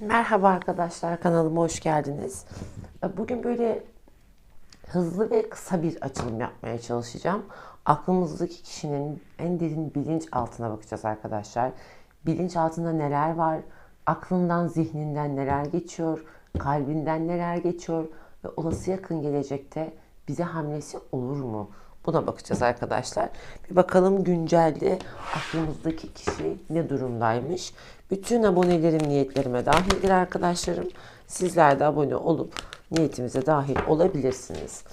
Merhaba arkadaşlar kanalıma hoş geldiniz. Bugün böyle hızlı ve kısa bir açılım yapmaya çalışacağım. Aklımızdaki kişinin en derin bilinç altına bakacağız arkadaşlar. Bilinç altında neler var? Aklından, zihninden neler geçiyor? Kalbinden neler geçiyor? Ve olası yakın gelecekte bize hamlesi olur mu? Buna bakacağız arkadaşlar. Bir bakalım güncelde aklımızdaki kişi ne durumdaymış. Bütün abonelerim niyetlerime dahildir arkadaşlarım. Sizler de abone olup niyetimize dahil olabilirsiniz.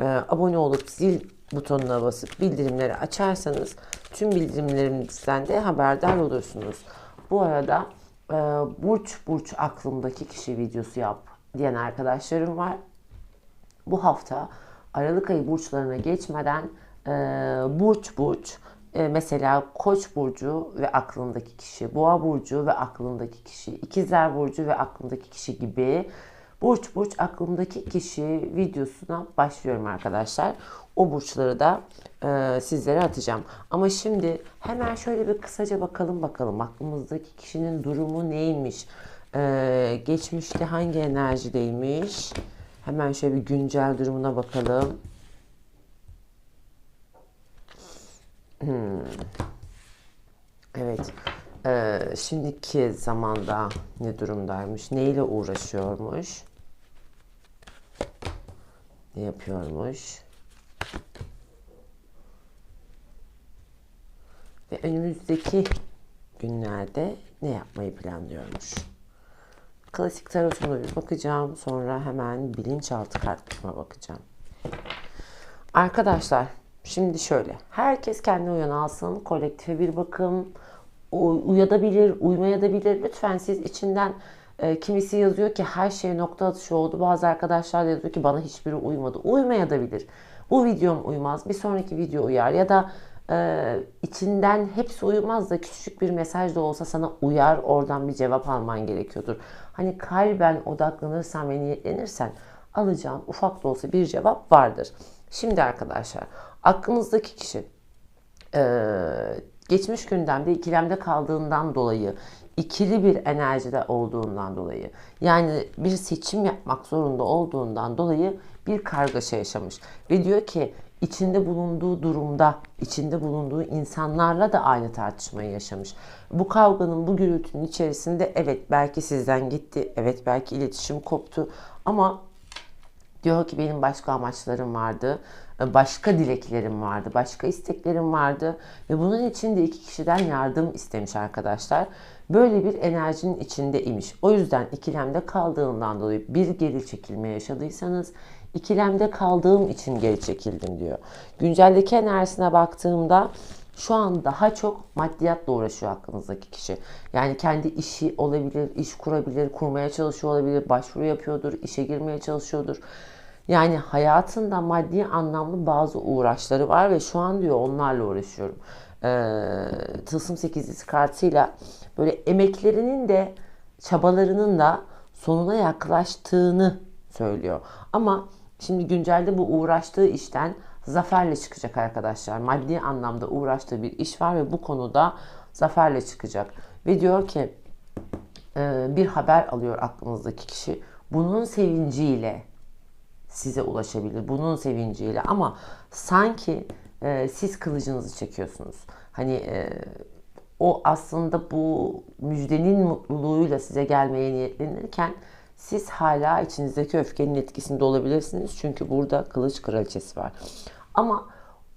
Ee, abone olup zil butonuna basıp bildirimleri açarsanız tüm bildirimlerimizden de haberdar olursunuz. Bu arada e, burç burç aklımdaki kişi videosu yap diyen arkadaşlarım var. Bu hafta Aralık ayı burçlarına geçmeden e, burç burç e, mesela Koç burcu ve aklındaki kişi, Boğa burcu ve aklındaki kişi, İkizler burcu ve aklındaki kişi gibi burç burç aklımdaki kişi videosuna başlıyorum arkadaşlar. O burçları da e, sizlere atacağım. Ama şimdi hemen şöyle bir kısaca bakalım bakalım aklımızdaki kişinin durumu neymiş? E, geçmişte hangi enerjideymiş? Hemen şöyle bir güncel durumuna bakalım. Hmm. Evet. Ee, şimdiki zamanda ne durumdaymış? Neyle uğraşıyormuş? Ne yapıyormuş? Ve önümüzdeki günlerde ne yapmayı planlıyormuş? Klasik tarotuna bir bakacağım. Sonra hemen bilinçaltı kartlarıma bakacağım. Arkadaşlar şimdi şöyle. Herkes kendi uyan alsın. Kolektife bir bakım. Uyadabilir, uymayabilir. Lütfen siz içinden e, kimisi yazıyor ki her şey nokta atışı oldu. Bazı arkadaşlar da yazıyor ki bana hiçbiri uymadı. Uymayabilir. Bu videom uymaz. Bir sonraki video uyar. Ya da e, içinden hepsi uyumaz da küçük bir mesaj da olsa sana uyar. Oradan bir cevap alman gerekiyordur. Hani kalben odaklanırsan ve niyetlenirsen alacağın ufak da olsa bir cevap vardır. Şimdi arkadaşlar aklınızdaki kişi e, geçmiş gündemde ikilemde kaldığından dolayı ikili bir enerjide olduğundan dolayı yani bir seçim yapmak zorunda olduğundan dolayı bir kargaşa yaşamış ve diyor ki içinde bulunduğu durumda, içinde bulunduğu insanlarla da aynı tartışmayı yaşamış. Bu kavganın, bu gürültünün içerisinde evet belki sizden gitti, evet belki iletişim koptu ama diyor ki benim başka amaçlarım vardı, başka dileklerim vardı, başka isteklerim vardı ve bunun için de iki kişiden yardım istemiş arkadaşlar. Böyle bir enerjinin içinde imiş. O yüzden ikilemde kaldığından dolayı bir geri çekilme yaşadıysanız ikilemde kaldığım için geri çekildim diyor. Günceldeki enerjisine baktığımda şu an daha çok maddiyatla uğraşıyor aklınızdaki kişi. Yani kendi işi olabilir, iş kurabilir, kurmaya çalışıyor olabilir, başvuru yapıyordur, işe girmeye çalışıyordur. Yani hayatında maddi anlamlı bazı uğraşları var ve şu an diyor onlarla uğraşıyorum. Ee, Tılsım 8'lisi kartıyla böyle emeklerinin de çabalarının da sonuna yaklaştığını söylüyor. Ama Şimdi güncelde bu uğraştığı işten zaferle çıkacak arkadaşlar. Maddi anlamda uğraştığı bir iş var ve bu konuda zaferle çıkacak. Ve diyor ki e, bir haber alıyor aklınızdaki kişi. Bunun sevinciyle size ulaşabilir. Bunun sevinciyle ama sanki e, siz kılıcınızı çekiyorsunuz. Hani e, o aslında bu müjdenin mutluluğuyla size gelmeye niyetlenirken siz hala içinizdeki öfkenin etkisinde olabilirsiniz. Çünkü burada kılıç kraliçesi var. Ama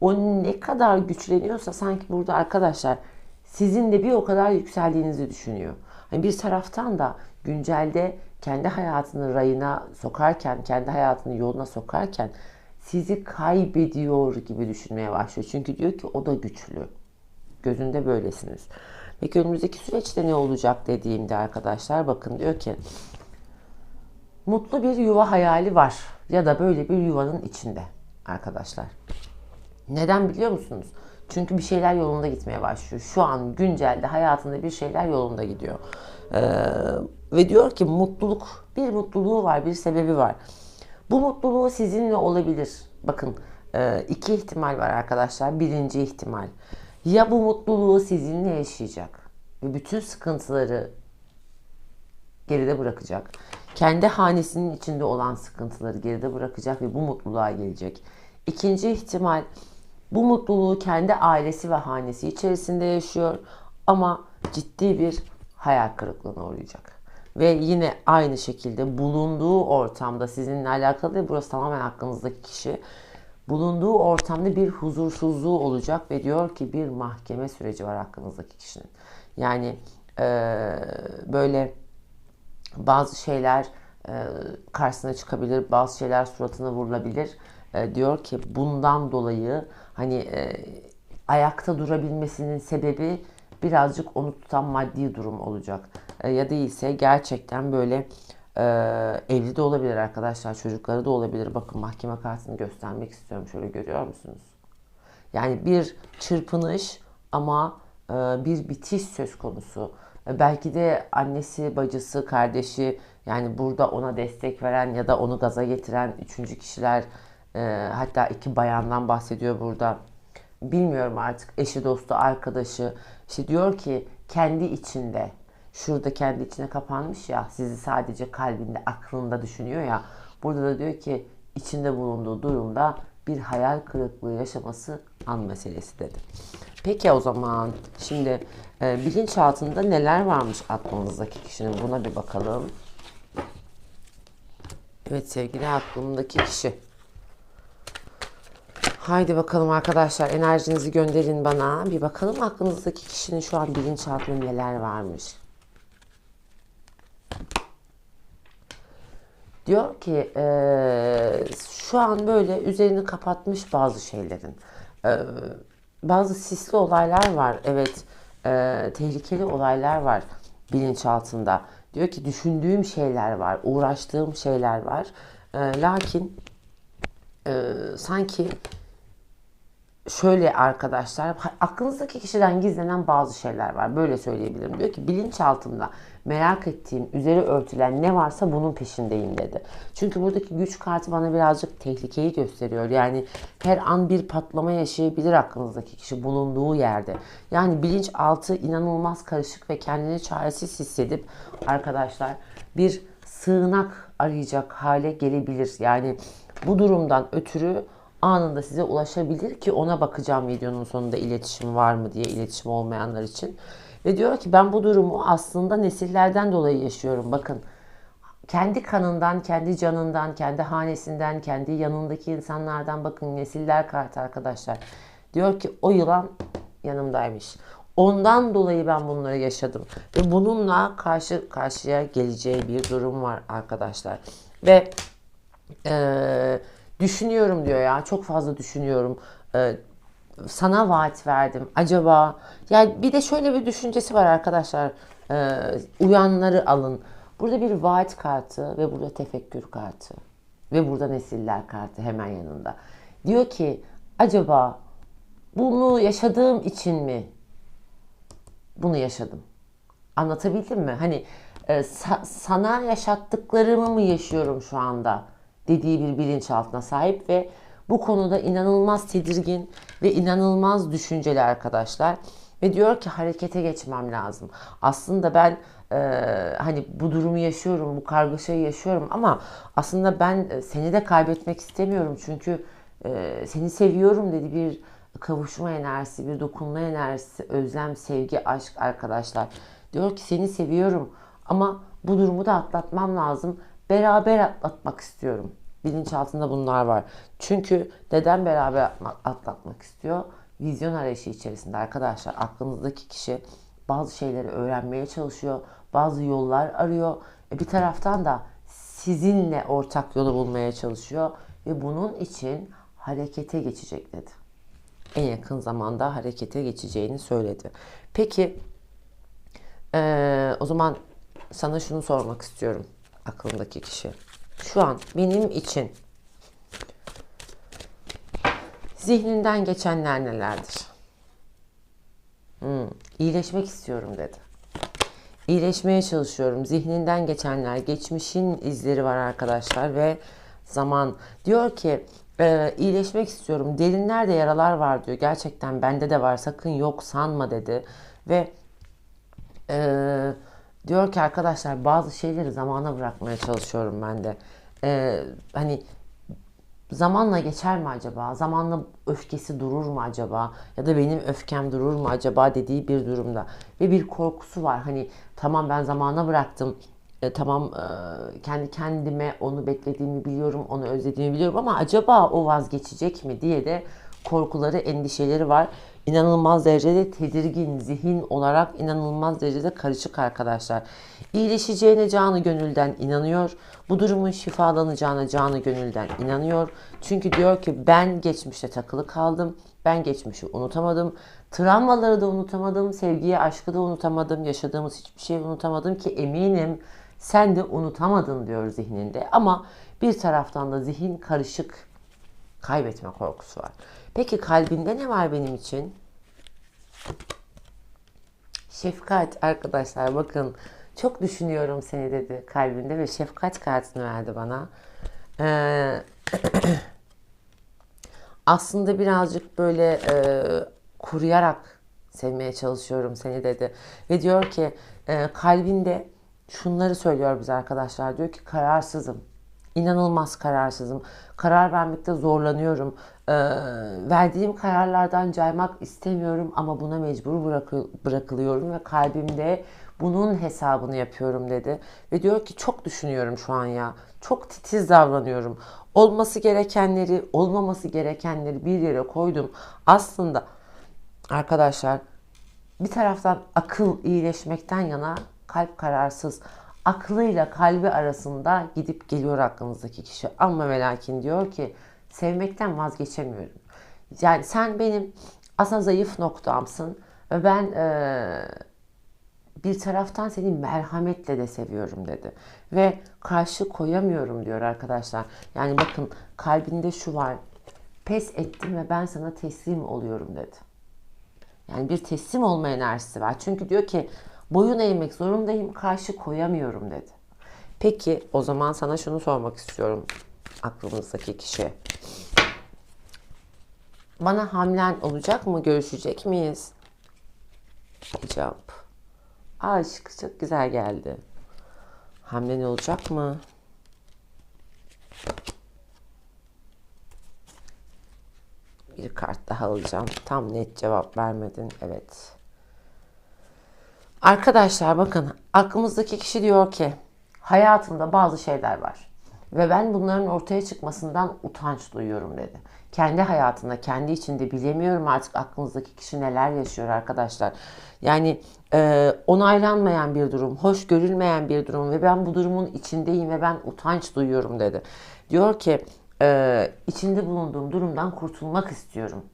o ne kadar güçleniyorsa sanki burada arkadaşlar sizin de bir o kadar yükseldiğinizi düşünüyor. Hani bir taraftan da güncelde kendi hayatını rayına sokarken, kendi hayatını yoluna sokarken sizi kaybediyor gibi düşünmeye başlıyor. Çünkü diyor ki o da güçlü. Gözünde böylesiniz. Peki önümüzdeki süreçte ne olacak dediğimde arkadaşlar bakın diyor ki mutlu bir yuva hayali var ya da böyle bir yuvanın içinde arkadaşlar. Neden biliyor musunuz? Çünkü bir şeyler yolunda gitmeye başlıyor. Şu an güncelde hayatında bir şeyler yolunda gidiyor. Ee, ve diyor ki mutluluk, bir mutluluğu var, bir sebebi var. Bu mutluluğu sizinle olabilir. Bakın e, iki ihtimal var arkadaşlar. Birinci ihtimal. Ya bu mutluluğu sizinle yaşayacak ve bütün sıkıntıları geride bırakacak. Kendi hanesinin içinde olan sıkıntıları geride bırakacak ve bu mutluluğa gelecek. İkinci ihtimal bu mutluluğu kendi ailesi ve hanesi içerisinde yaşıyor ama ciddi bir hayal kırıklığına uğrayacak. Ve yine aynı şekilde bulunduğu ortamda sizinle alakalı değil, burası tamamen hakkınızdaki kişi. Bulunduğu ortamda bir huzursuzluğu olacak ve diyor ki bir mahkeme süreci var hakkınızdaki kişinin. Yani e, böyle bazı şeyler e, karşısına çıkabilir, bazı şeyler suratına vurulabilir. E, diyor ki bundan dolayı hani e, ayakta durabilmesinin sebebi birazcık onu tutan maddi durum olacak. E, ya değilse gerçekten böyle e, evli de olabilir arkadaşlar, çocukları da olabilir. Bakın mahkeme kartını göstermek istiyorum. Şöyle görüyor musunuz? Yani bir çırpınış ama e, bir bitiş söz konusu. E, belki de annesi, bacısı, kardeşi yani burada ona destek veren ya da onu gaza getiren üçüncü kişiler e, hatta iki bayandan bahsediyor burada. Bilmiyorum artık eşi, dostu, arkadaşı. İşte diyor ki kendi içinde şurada kendi içine kapanmış ya sizi sadece kalbinde, aklında düşünüyor ya. Burada da diyor ki içinde bulunduğu durumda bir hayal kırıklığı yaşaması an meselesi dedi. Peki o zaman şimdi e, bilinçaltında neler varmış aklınızdaki kişinin buna bir bakalım. Evet sevgili aklımdaki kişi. Haydi bakalım arkadaşlar enerjinizi gönderin bana. Bir bakalım aklınızdaki kişinin şu an bilinçaltında neler varmış. Diyor ki e, şu an böyle üzerini kapatmış bazı şeylerin. E, bazı sisli olaylar var. Evet e, tehlikeli olaylar var bilinçaltında. Diyor ki düşündüğüm şeyler var, uğraştığım şeyler var. E, lakin e, sanki şöyle arkadaşlar aklınızdaki kişiden gizlenen bazı şeyler var. Böyle söyleyebilirim. Diyor ki bilinçaltımda merak ettiğim, üzeri örtülen ne varsa bunun peşindeyim dedi. Çünkü buradaki güç kartı bana birazcık tehlikeyi gösteriyor. Yani her an bir patlama yaşayabilir aklınızdaki kişi bulunduğu yerde. Yani bilinçaltı inanılmaz karışık ve kendini çaresiz hissedip arkadaşlar bir sığınak arayacak hale gelebilir. Yani bu durumdan ötürü anında size ulaşabilir ki ona bakacağım videonun sonunda iletişim var mı diye iletişim olmayanlar için. Ve diyor ki ben bu durumu aslında nesillerden dolayı yaşıyorum. Bakın kendi kanından, kendi canından, kendi hanesinden, kendi yanındaki insanlardan bakın nesiller kartı arkadaşlar. Diyor ki o yılan yanımdaymış. Ondan dolayı ben bunları yaşadım. Ve bununla karşı karşıya geleceği bir durum var arkadaşlar. Ve eee Düşünüyorum diyor ya çok fazla düşünüyorum. Ee, sana vaat verdim. Acaba yani bir de şöyle bir düşüncesi var arkadaşlar. Ee, uyanları alın. Burada bir vaat kartı ve burada tefekkür kartı. Ve burada nesiller kartı hemen yanında. Diyor ki acaba bunu yaşadığım için mi bunu yaşadım? Anlatabildim mi? Hani e, sa- sana yaşattıklarımı mı yaşıyorum şu anda? Dediği bir bilinçaltına sahip ve bu konuda inanılmaz tedirgin ve inanılmaz düşünceli arkadaşlar. Ve diyor ki harekete geçmem lazım. Aslında ben e, hani bu durumu yaşıyorum, bu kargaşayı yaşıyorum ama aslında ben e, seni de kaybetmek istemiyorum. Çünkü e, seni seviyorum dedi bir kavuşma enerjisi, bir dokunma enerjisi, özlem, sevgi, aşk arkadaşlar. Diyor ki seni seviyorum ama bu durumu da atlatmam lazım beraber atlatmak istiyorum. Bilinçaltında bunlar var. Çünkü neden beraber atlatmak istiyor? Vizyon arayışı içerisinde arkadaşlar aklınızdaki kişi bazı şeyleri öğrenmeye çalışıyor. Bazı yollar arıyor. E bir taraftan da sizinle ortak yolu bulmaya çalışıyor. Ve bunun için harekete geçecek dedi. En yakın zamanda harekete geçeceğini söyledi. Peki ee, o zaman sana şunu sormak istiyorum aklındaki kişi. Şu an benim için zihninden geçenler nelerdir? Hmm, iyileşmek istiyorum dedi. İyileşmeye çalışıyorum. Zihninden geçenler, geçmişin izleri var arkadaşlar ve zaman. Diyor ki e, iyileşmek istiyorum. Derinlerde yaralar var diyor. Gerçekten bende de var. Sakın yok sanma dedi. Ve e, Diyor ki arkadaşlar bazı şeyleri zamana bırakmaya çalışıyorum ben de. Ee, hani zamanla geçer mi acaba? Zamanla öfkesi durur mu acaba? Ya da benim öfkem durur mu acaba dediği bir durumda. Ve bir korkusu var. Hani tamam ben zamana bıraktım. E, tamam e, kendi kendime onu beklediğimi biliyorum, onu özlediğimi biliyorum ama acaba o vazgeçecek mi diye de korkuları, endişeleri var. İnanılmaz derecede tedirgin, zihin olarak inanılmaz derecede karışık arkadaşlar. İyileşeceğine canı gönülden inanıyor. Bu durumun şifalanacağına canı gönülden inanıyor. Çünkü diyor ki ben geçmişte takılı kaldım. Ben geçmişi unutamadım. Travmaları da unutamadım. Sevgiyi, aşkı da unutamadım. Yaşadığımız hiçbir şeyi unutamadım ki eminim sen de unutamadın diyor zihninde. Ama bir taraftan da zihin karışık kaybetme korkusu var. Peki kalbinde ne var benim için? Şefkat arkadaşlar bakın çok düşünüyorum seni dedi kalbinde ve şefkat kartını verdi bana. Ee, aslında birazcık böyle e, kuruyarak sevmeye çalışıyorum seni dedi. Ve diyor ki e, kalbinde şunları söylüyor bize arkadaşlar. Diyor ki kararsızım. İnanılmaz kararsızım. Karar vermekte zorlanıyorum. Ee, verdiğim kararlardan caymak istemiyorum ama buna mecbur bırakı, bırakılıyorum ve kalbimde bunun hesabını yapıyorum dedi. Ve diyor ki çok düşünüyorum şu an ya. Çok titiz davranıyorum. Olması gerekenleri, olmaması gerekenleri bir yere koydum. Aslında arkadaşlar bir taraftan akıl iyileşmekten yana kalp kararsız. Aklıyla kalbi arasında gidip geliyor aklınızdaki kişi. Ama ve lakin diyor ki sevmekten vazgeçemiyorum. Yani sen benim aslında zayıf noktamsın ve ben e, bir taraftan seni merhametle de seviyorum dedi. Ve karşı koyamıyorum diyor arkadaşlar. Yani bakın kalbinde şu var. Pes ettim ve ben sana teslim oluyorum dedi. Yani bir teslim olma enerjisi var. Çünkü diyor ki boyun eğmek zorundayım, karşı koyamıyorum dedi. Peki o zaman sana şunu sormak istiyorum aklımızdaki kişi. Bana hamlen olacak mı? Görüşecek miyiz? Cevap. Aşk çok güzel geldi. Hamlen olacak mı? Bir kart daha alacağım. Tam net cevap vermedin. Evet. Arkadaşlar bakın aklımızdaki kişi diyor ki hayatımda bazı şeyler var. Ve ben bunların ortaya çıkmasından utanç duyuyorum dedi. Kendi hayatında, kendi içinde bilemiyorum artık aklınızdaki kişi neler yaşıyor arkadaşlar. Yani e, onaylanmayan bir durum, hoş görülmeyen bir durum ve ben bu durumun içindeyim ve ben utanç duyuyorum dedi. Diyor ki e, içinde bulunduğum durumdan kurtulmak istiyorum.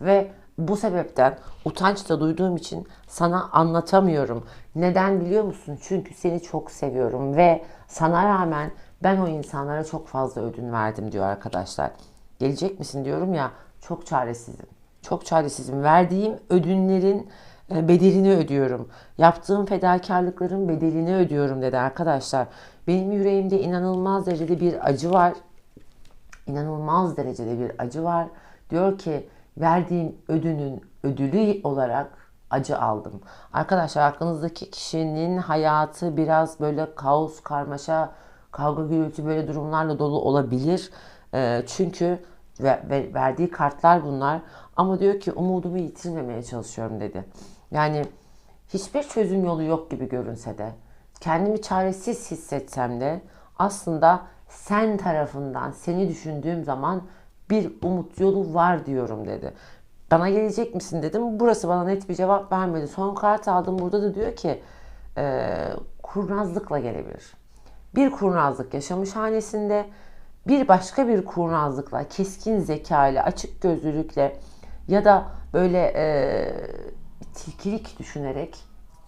Ve bu sebepten utanç da duyduğum için sana anlatamıyorum. Neden biliyor musun? Çünkü seni çok seviyorum ve sana rağmen ben o insanlara çok fazla ödün verdim diyor arkadaşlar. Gelecek misin diyorum ya çok çaresizim. Çok çaresizim. Verdiğim ödünlerin e, bedelini ödüyorum. Yaptığım fedakarlıkların bedelini ödüyorum dedi arkadaşlar. Benim yüreğimde inanılmaz derecede bir acı var. İnanılmaz derecede bir acı var. Diyor ki verdiğim ödünün ödülü olarak acı aldım. Arkadaşlar aklınızdaki kişinin hayatı biraz böyle kaos, karmaşa, kavga gürültü böyle durumlarla dolu olabilir. E, çünkü ve, verdiği kartlar bunlar. Ama diyor ki umudumu yitirmemeye çalışıyorum dedi. Yani hiçbir çözüm yolu yok gibi görünse de, kendimi çaresiz hissetsem de aslında sen tarafından seni düşündüğüm zaman bir umut yolu var diyorum dedi. Bana gelecek misin dedim. Burası bana net bir cevap vermedi. Son kart aldım. Burada da diyor ki e, kurnazlıkla gelebilir. Bir kurnazlık yaşamış hanesinde bir başka bir kurnazlıkla, keskin zekayla, açık gözlülükle ya da böyle e, tilkilik düşünerek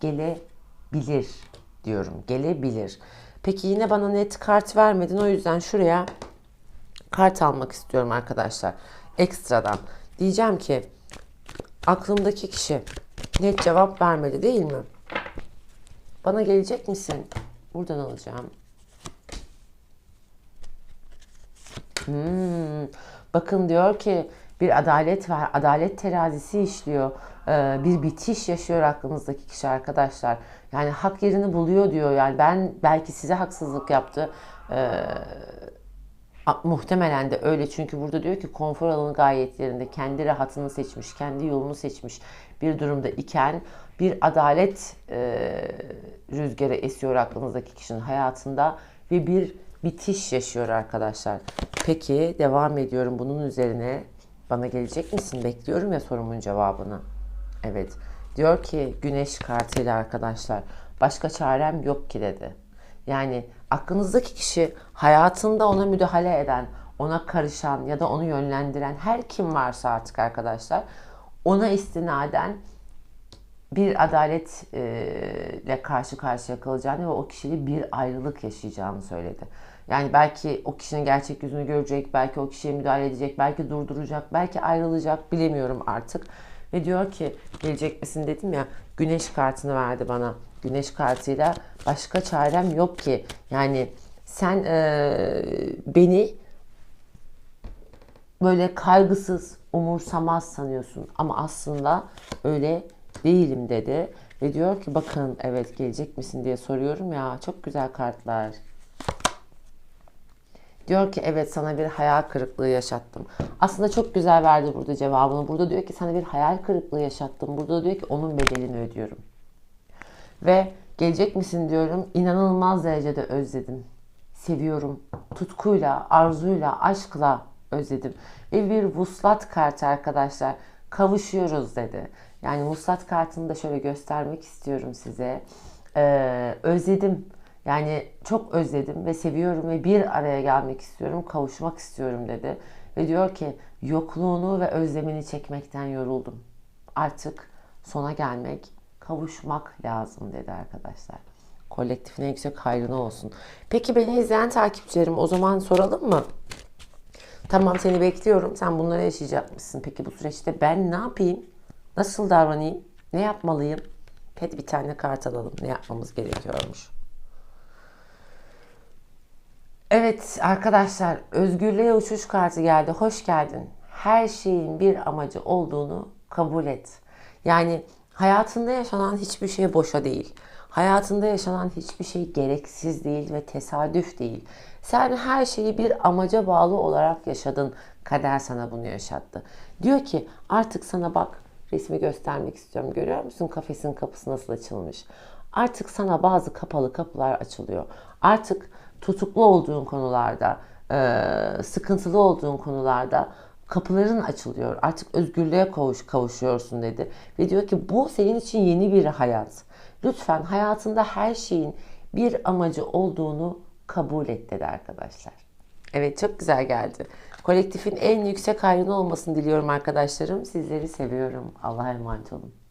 gelebilir diyorum. Gelebilir. Peki yine bana net kart vermedin. O yüzden şuraya kart almak istiyorum arkadaşlar. Ekstradan. Diyeceğim ki aklımdaki kişi net cevap vermedi değil mi? Bana gelecek misin? Buradan alacağım. Hmm. Bakın diyor ki Bir adalet var. Adalet terazisi işliyor. Ee, bir bitiş yaşıyor aklınızdaki kişi arkadaşlar. Yani hak yerini buluyor diyor. Yani ben belki size haksızlık yaptı. Ee, Muhtemelen de öyle çünkü burada diyor ki konfor alanı gayet yerinde kendi rahatını seçmiş, kendi yolunu seçmiş bir durumda iken bir adalet e, rüzgarı esiyor aklınızdaki kişinin hayatında ve bir bitiş yaşıyor arkadaşlar. Peki devam ediyorum bunun üzerine bana gelecek misin? Bekliyorum ya sorumun cevabını. Evet. Diyor ki güneş kartıyla arkadaşlar başka çarem yok ki dedi. Yani aklınızdaki kişi hayatında ona müdahale eden, ona karışan ya da onu yönlendiren her kim varsa artık arkadaşlar ona istinaden bir adaletle karşı karşıya kalacağını ve o kişiyle bir ayrılık yaşayacağını söyledi. Yani belki o kişinin gerçek yüzünü görecek, belki o kişiye müdahale edecek, belki durduracak, belki ayrılacak bilemiyorum artık. Ve diyor ki gelecek misin dedim ya güneş kartını verdi bana. Güneş kartıyla başka çarem yok ki. Yani sen eee, beni böyle kaygısız, umursamaz sanıyorsun ama aslında öyle değilim dedi. Ve diyor ki bakın evet gelecek misin diye soruyorum ya çok güzel kartlar. Diyor ki evet sana bir hayal kırıklığı yaşattım. Aslında çok güzel verdi burada cevabını. Burada diyor ki sana bir hayal kırıklığı yaşattım. Burada da diyor ki onun bedelini ödüyorum. Ve gelecek misin diyorum. İnanılmaz derecede özledim. Seviyorum. Tutkuyla, arzuyla, aşkla özledim. Ve bir vuslat kartı arkadaşlar. Kavuşuyoruz dedi. Yani vuslat kartını da şöyle göstermek istiyorum size. Ee, özledim. Yani çok özledim ve seviyorum ve bir araya gelmek istiyorum, kavuşmak istiyorum dedi. Ve diyor ki yokluğunu ve özlemini çekmekten yoruldum. Artık sona gelmek, kavuşmak lazım dedi arkadaşlar. Kolektifine yüksek hayrına olsun. Peki beni izleyen takipçilerim o zaman soralım mı? Tamam seni bekliyorum. Sen bunları yaşayacakmışsın. Peki bu süreçte ben ne yapayım? Nasıl davranayım? Ne yapmalıyım? Hadi bir tane kart alalım. Ne yapmamız gerekiyormuş? Evet arkadaşlar özgürlüğe uçuş kartı geldi. Hoş geldin. Her şeyin bir amacı olduğunu kabul et. Yani hayatında yaşanan hiçbir şey boşa değil. Hayatında yaşanan hiçbir şey gereksiz değil ve tesadüf değil. Sen her şeyi bir amaca bağlı olarak yaşadın. Kader sana bunu yaşattı. Diyor ki artık sana bak resmi göstermek istiyorum. Görüyor musun kafesin kapısı nasıl açılmış? Artık sana bazı kapalı kapılar açılıyor. Artık tutuklu olduğun konularda, e, sıkıntılı olduğun konularda kapıların açılıyor. Artık özgürlüğe kavuş, kavuşuyorsun dedi. Ve diyor ki bu senin için yeni bir hayat. Lütfen hayatında her şeyin bir amacı olduğunu kabul et dedi arkadaşlar. Evet çok güzel geldi. Kolektifin en yüksek hayrını olmasını diliyorum arkadaşlarım. Sizleri seviyorum. Allah'a emanet olun.